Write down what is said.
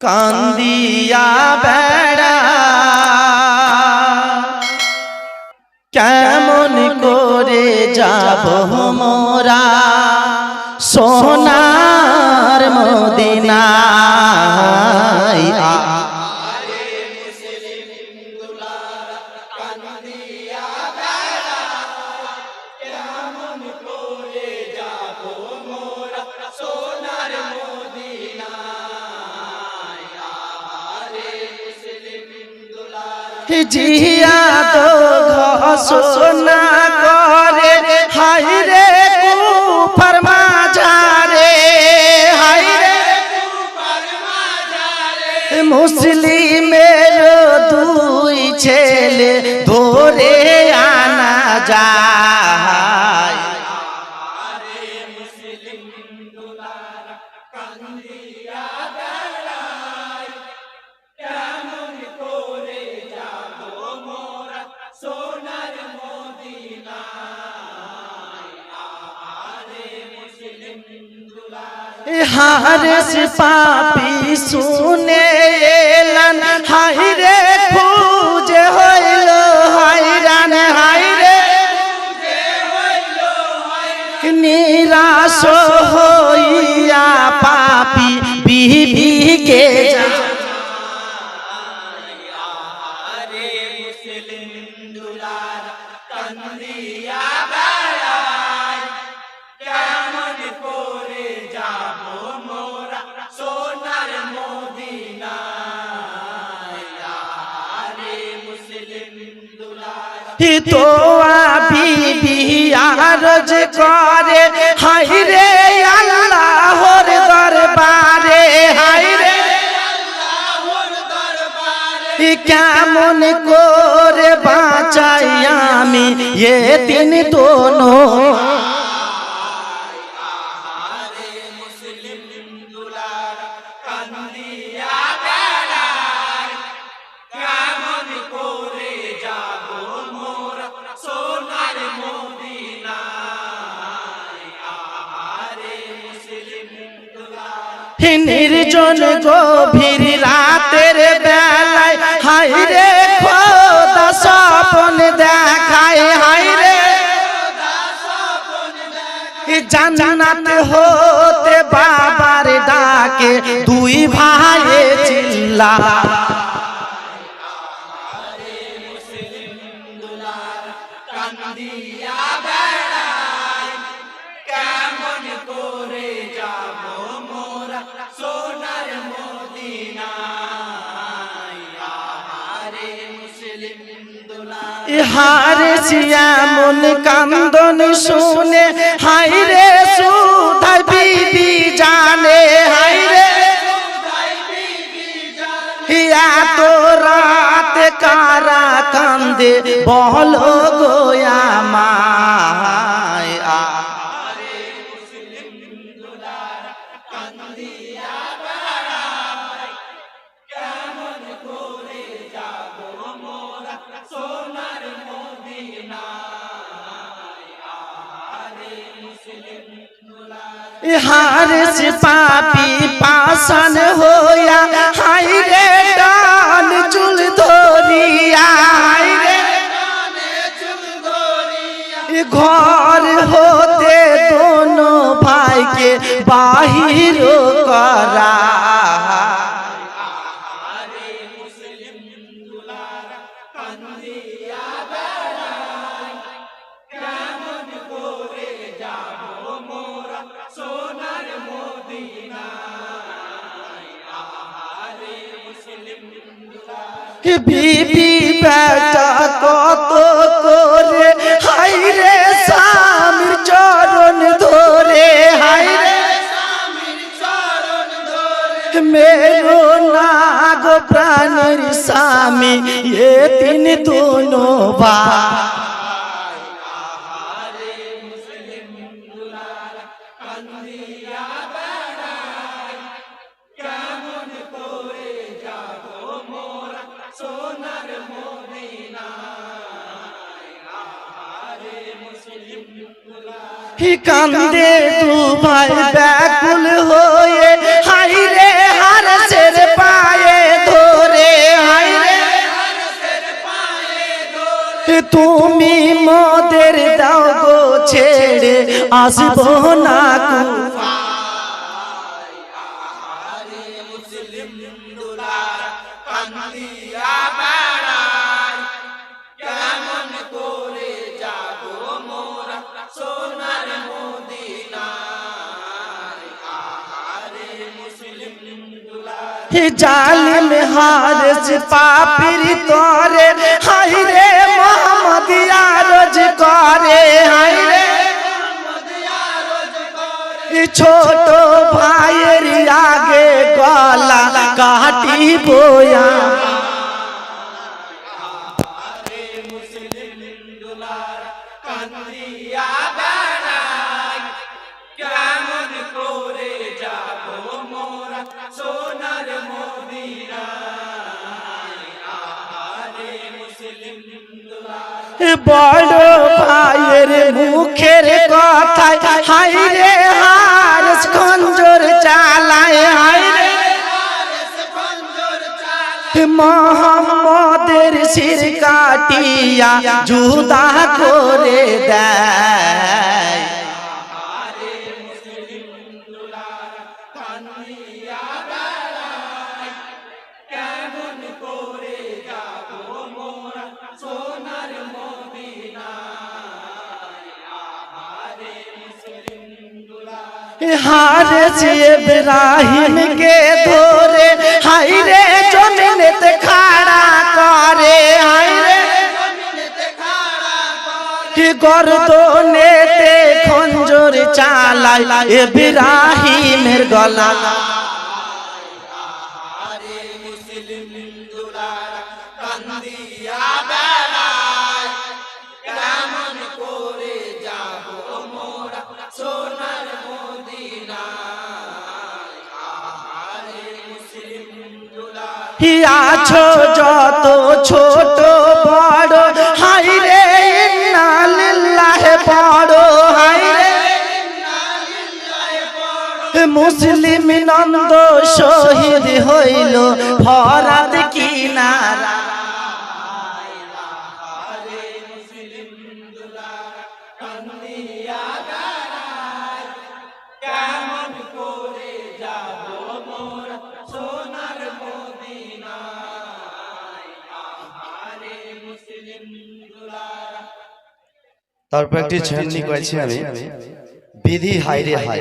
কান্দিয়া বেড়া। কেমন করে যাব মোরা? সোনার মদিনায় জিয়া তো ঘোষণা করে হাই রে কুফর মাঝারে হাই রে মুসলিমের দুই ছেলে ধরে আনা যায়। হারেস পাপি শুনে এলান তো করে হাই রে আল্লাহর দরবারে হাই রে কেমন করে বাঁচাই আমি এ দিন দোনো। নির্জন গভীর রাতের বেলায় হাই রে খোদা স্বপন দেখায় হাই রে জান্নাত হতে বাবার ডাকে, দুই ভাই চিল্লা হারে এমন কান্দন শুনে হাই রে সুধাই বিবি জানে হাই রে এত রাত কারা কান্দে, বলো গোয়া মায় আ। হারিস পাপি পাশান হইয়া হাই রে ডান চুল ধরিয়া হাই রে ঘর হতে দোনো ভাইকে বাহির করা। বিবি বেটা কত করে? হাই রে স্বামীর চরণ ধরে হাই রে মেরো নাগ প্রাণের স্বামী, এ তিন দোনো ভাই কান্দে তু ভাই ব্যাকুল হয়ে, হাইরে হার পায়ে ধরে, হাইরে তুমি মদের দাও গো ছেড়ে, আসব না কুফা। জালিম হারজ পাপির তরে? হাই রে মোহাম্মদ আরজ করে। হাই রে ছোট ভাইয়ের আগে গলা কাটি বয়া বড় ভাইয়ের মুখের কথায় হাই রে হার খঞ্জর চালায় হাই মোহাম্মদের শির কাটিয়া জুদা করে দেয়। হারে ইব্রাহিম কে ধরে হাইরে জমিনেতে খাড়া করে হাই রে কি গর্দনেতে খঞ্জর চালায় ইব্রাহিমের গলা। আছো যত ছোট বড়। হাই রে ইন্না লিল্লাহি বড় হাই রে মুসলিম নন্দ শহীদ হইল ভরাত কিনারা। তারপর একটি ছেননি করেছি আমি। বিধি হাইরে হাই